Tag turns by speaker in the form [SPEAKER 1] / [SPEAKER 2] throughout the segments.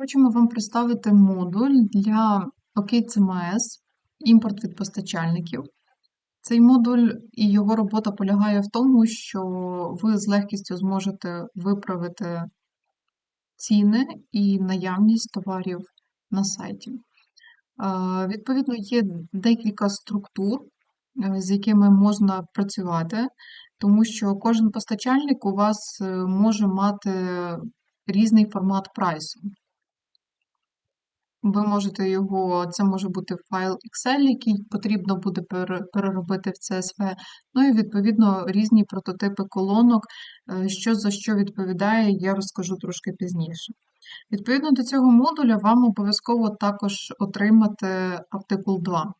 [SPEAKER 1] Хочемо вам представити модуль для OKCMS імпорт від постачальників. Цей модуль і його робота полягає в тому, що ви з легкістю зможете виправити ціни і наявність товарів на сайті. Відповідно, є декілька структур, е, з якими можна працювати, тому що кожен постачальник у вас е, може мати різний формат прайсу. Ви можете його, це може бути файл Excel, який потрібно буде переробити в CSV, ну і відповідно різні прототипи колонок, е, що за що відповідає, я розкажу трошки пізніше. Відповідно до цього модуля вам обов'язково також отримати артикул 2.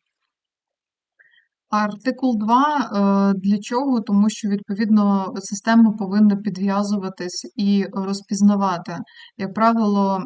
[SPEAKER 1] Артикул 2 е, для чого? Тому що, відповідно, система повинна підв'язуватись і розпізнавати. Як правило,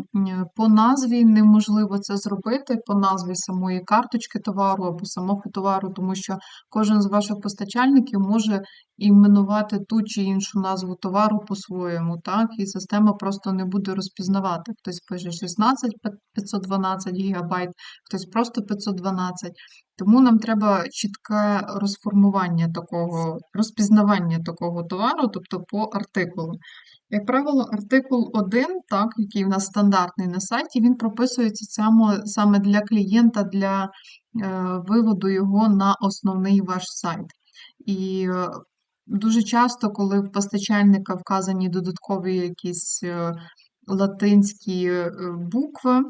[SPEAKER 1] по назві неможливо це зробити, по назві самої карточки товару або самого товару, тому що кожен з ваших постачальників може іменувати ту чи іншу назву товару по-своєму, так, і система просто не буде розпізнавати. Хтось пише 16 512 гігабайт, хтось просто 512. Тому нам треба чітке розформування такого, розпізнавання такого товару, тобто по артикулу. Як правило, артикул 1, так, який у нас стандартний на сайті, він прописується саме, саме для клієнта, для е, виводу його на основний ваш сайт. І е, дуже часто, коли в постачальника вказані додаткові якісь е, латинські букви,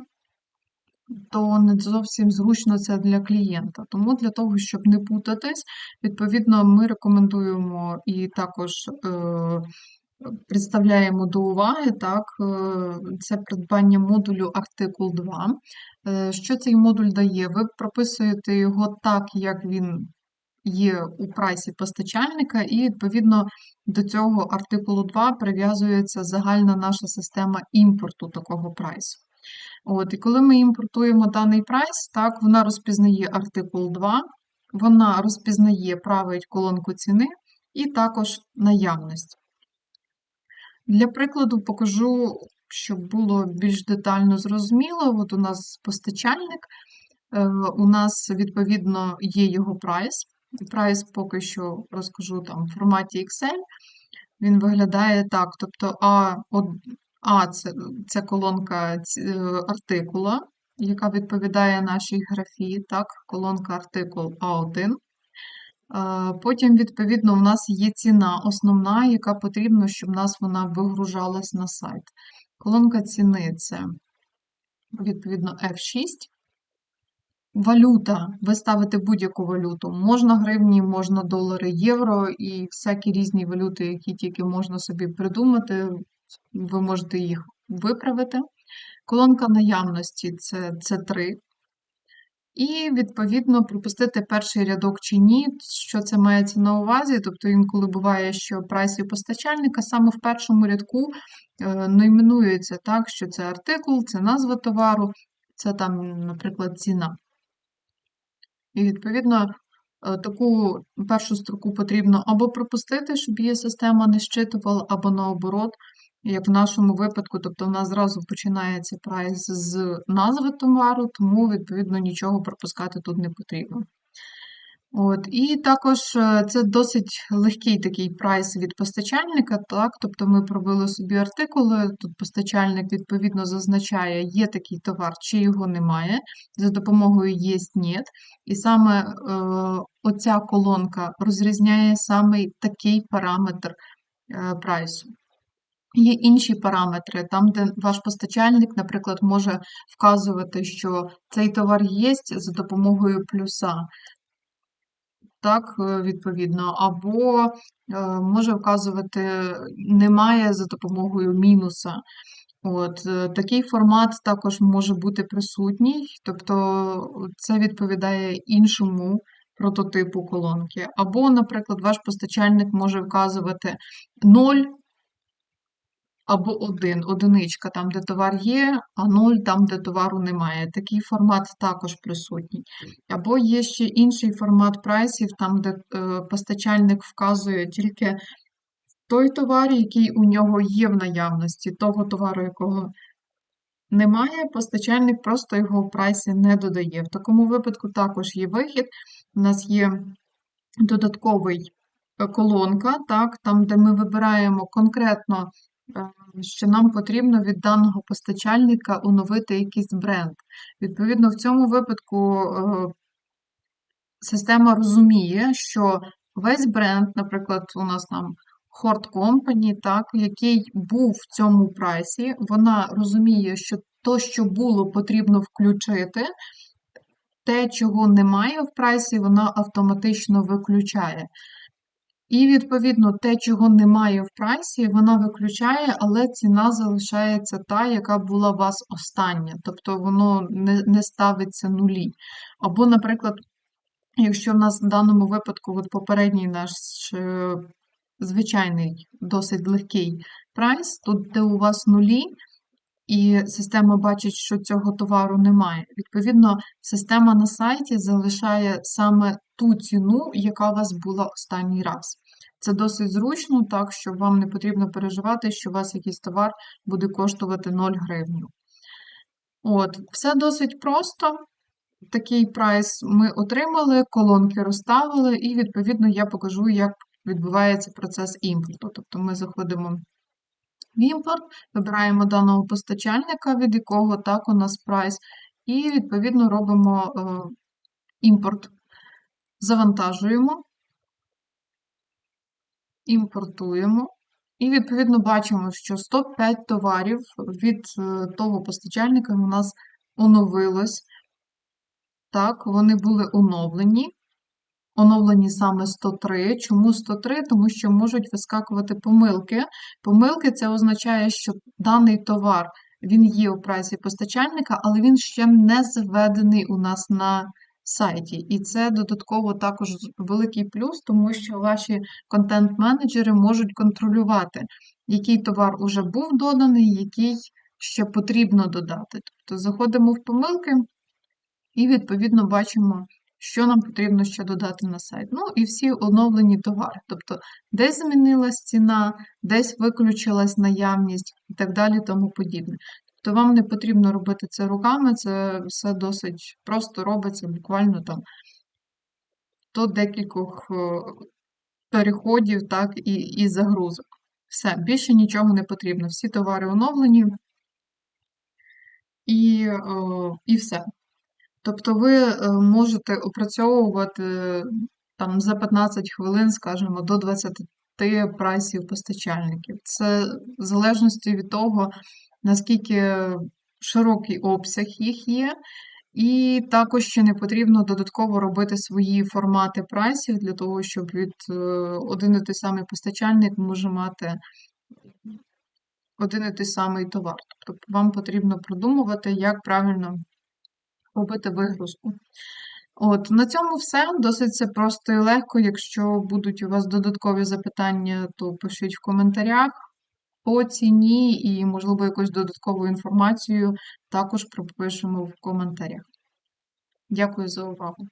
[SPEAKER 1] то не зовсім зручно це для клієнта. Тому для того, щоб не путатись, відповідно, ми рекомендуємо і також е, представляємо до уваги так, е, це придбання модулю Артикул 2. Е, Що цей модуль дає? Ви прописуєте його так, як він є у прайсі постачальника, і відповідно до цього артикулу 2 прив'язується загальна наша система імпорту такого прайсу. От, І коли ми імпортуємо даний прайс, так, вона розпізнає артикул 2, вона розпізнає, править колонку ціни і також наявність. Для прикладу покажу, щоб було більш детально зрозуміло. От у нас постачальник, е, у нас, відповідно, є його прайс. Прайс поки що розкажу там в форматі Excel. Він виглядає так. Тобто А, а це, це колонка е, артикула, яка відповідає нашій графі, так, колонка артикул А1. Е, Потім, відповідно, у нас є ціна основна, яка потрібна, щоб у нас вона вигружалась на сайт. Колонка ціни це, відповідно, F6. Валюта. Ви ставите будь-яку валюту. Можна гривні, можна долари, євро і всякі різні валюти, які тільки можна собі придумати, ви можете їх виправити. Колонка наявності це C3. І, відповідно, пропустити перший рядок чи ні, що це мається на увазі. Тобто інколи буває, що прайсів постачальника саме в першому рядку е, не так, що це артикул, це назва товару, це там, наприклад, ціна. І, відповідно, е, таку першу строку потрібно або пропустити, щоб її система не щитувала, або наоборот, як в нашому випадку, тобто в нас зразу починається прайс з назви товару, тому, відповідно, нічого пропускати тут не потрібно. От, і також е, це досить легкий такий прайс від постачальника, так, тобто ми пробили собі артикули, тут постачальник відповідно зазначає, є такий товар, чи його немає, за допомогою єсть «нет». І саме е, оця колонка розрізняє саме такий параметр е, прайсу. Є інші параметри, там, де ваш постачальник, наприклад, може вказувати, що цей товар є за допомогою плюса так, е, відповідно, або е, може вказувати немає за допомогою мінуса. От, е, Такий формат також може бути присутній, тобто це відповідає іншому прототипу колонки. Або, наприклад, ваш постачальник може вказувати 0 або 1, одиничка там, де товар є, а 0 там, де товару немає. Такий формат також присутній. Або є ще інший формат прайсів, там, де е, постачальник вказує тільки той товар, який у нього є в наявності, того товару, якого немає, постачальник просто його в прайсі не додає. В такому випадку також є вихід. У нас є додатковий е, колонка, так, там, де ми вибираємо конкретно, що нам потрібно від даного постачальника оновити якийсь бренд. Відповідно, в цьому випадку е, система розуміє, що весь бренд, наприклад, у нас там Hort Company, так, який був в цьому прайсі, вона розуміє, що то, що було, потрібно включити. Те, чого немає в прайсі, вона автоматично виключає. І, відповідно, те, чого немає в прайсі, вона виключає, але ціна залишається та, яка була у вас остання. Тобто воно не не ставиться нулі. Або, наприклад, якщо в нас в даному випадку от попередній наш е, звичайний, досить легкий прайс, тут де у вас нулі, і система бачить, що цього товару немає. Відповідно, система на сайті залишає саме ту ціну, яка у вас була останній раз. Це досить зручно, так що вам не потрібно переживати, що у вас якийсь товар буде коштувати 0 гривню. От, все досить просто. Такий прайс ми отримали, колонки розставили, і, відповідно, я покажу, як відбувається процес імпорту. Тобто ми заходимо в імпорт, вибираємо даного постачальника, від якого так у нас прайс, і, відповідно, робимо е, імпорт. Завантажуємо, імпортуємо. І, відповідно, бачимо, що 105 товарів від е, того постачальника у нас оновилось. Так, вони були оновлені. Оновлені саме 103. Чому 103? Тому що можуть вискакувати помилки. Помилки це означає, що даний товар він є у прайсі постачальника, але він ще не заведений у нас на сайті. І це додатково також великий плюс, тому що ваші контент-менеджери можуть контролювати, який товар уже був доданий, який ще потрібно додати. Тобто заходимо в помилки і, відповідно, бачимо що нам потрібно ще додати на сайт. Ну і всі оновлені товари. Тобто, десь змінилась ціна, десь виключилась наявність і так далі, тому подібне. Тобто вам не потрібно робити це руками, це все досить просто робиться буквально там до декількох е, переходів, так, і, і загрузок. Все, більше нічого не потрібно. Всі товари оновлені і, е, і все. Тобто ви е, можете опрацьовувати там за 15 хвилин, скажімо, до 20 прайсів постачальників. Це в залежності від того, наскільки широкий обсяг їх є. І також ще не потрібно додатково робити свої формати прайсів для того, щоб від е, один і той самий постачальник може мати один і той самий товар. Тобто вам потрібно продумувати, як правильно робити вигрузку. От, На цьому все. Досить це просто і легко. Якщо будуть у вас додаткові запитання, то пишіть в коментарях по ціні і, можливо, якусь додаткову інформацію також пропишемо в коментарях. Дякую за увагу.